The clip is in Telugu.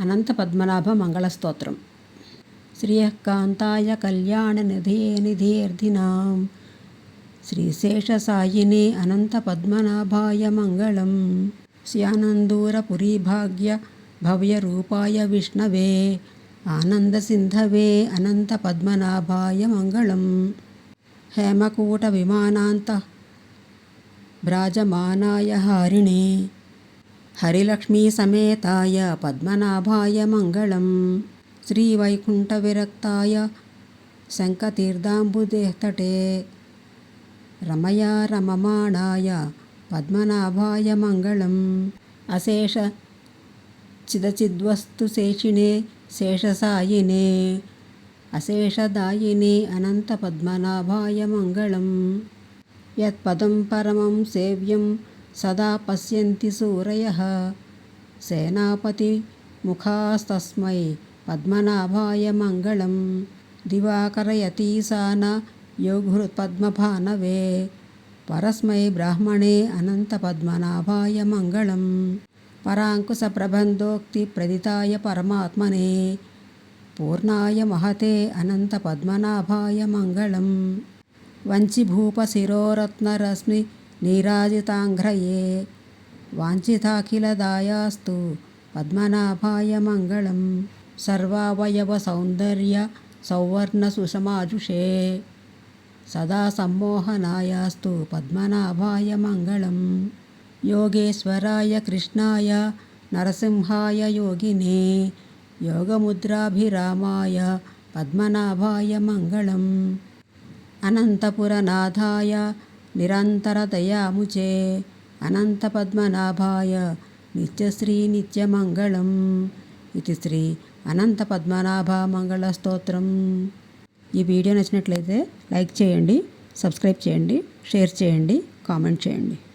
అనంత పద్మనాభ మంగళ స్తోత్రం. శ్రీయకాంతాయ కళ్యాణనిధే నిధేర్ధినాం. శ్రీశేషసాయినే అనంత పద్మనాభాయ మంగళం. శ్యానందూరపురీభాగ్య భవ్యరూపాయ విష్ణవే. ఆనందసింధవే అనంత పద్మనాభాయ మంగళం. హేమకూట విమానాంత భ్రాజమానాయ హారిణే. హరిలక్ష్మీసమేతాయ పద్మనాభాయ మంగళం. శ్రీవైకుంఠవిరక్తాయ శంఖతీర్థాంబుదేహతటే. రమయా రమమాణాయ పద్మనాభాయ మంగళం. అశేష చిదచిద్వస్తు శేషిణే శేషసాయినే. అశేషదాయినే అనంత పద్మనాభాయ మంగళం. యత్పదం పరమం సేవ్యం సదా పశ్యంతి సూరయ. సేనాపతి ముఖాస్తస్మై పద్మనాభాయ మంగళం. దివాకరయతీసాన యోగృత్పద్మభానవే పరస్మై బ్రాహ్మణే అనంత పద్మనాభాయ మంగళం పరాంకుశప్రబంధోక్తి ప్రదితాయ పరమాత్మనే. పూర్ణాయ మహతే అనంత పద్మనాభాయ మంగళం వంచిభూపశిరోరత్నరశ్మి నీరాజితాంఘ్రయే. వాంఛితాఖిలదాయాస్తు పద్మనాభాయ మంగళం. సర్వావయవ సౌందర్య సౌవర్ణ సుషమాజుషే. సదా సమ్మోహనాయాస్తు పద్మనాభాయ మంగళం. యోగేశ్వరాయ కృష్ణాయ నరసింహాయ యోగినే. యోగముద్రాభిరామాయ నిరంతరతయాముచే మంగళం అనంతపురనాథాయ అనంతపద్మనాభాయ నిత్యశ్రీ నిత్యమంగళం ఇది శ్రీ అనంత పద్మనాభ మంగళ స్తోత్రం ఈ వీడియో నచ్చినట్లయితే లైక్ చేయండి సబ్స్క్రైబ్ చేయండి షేర్ చేయండి కామెంట్ చేయండి.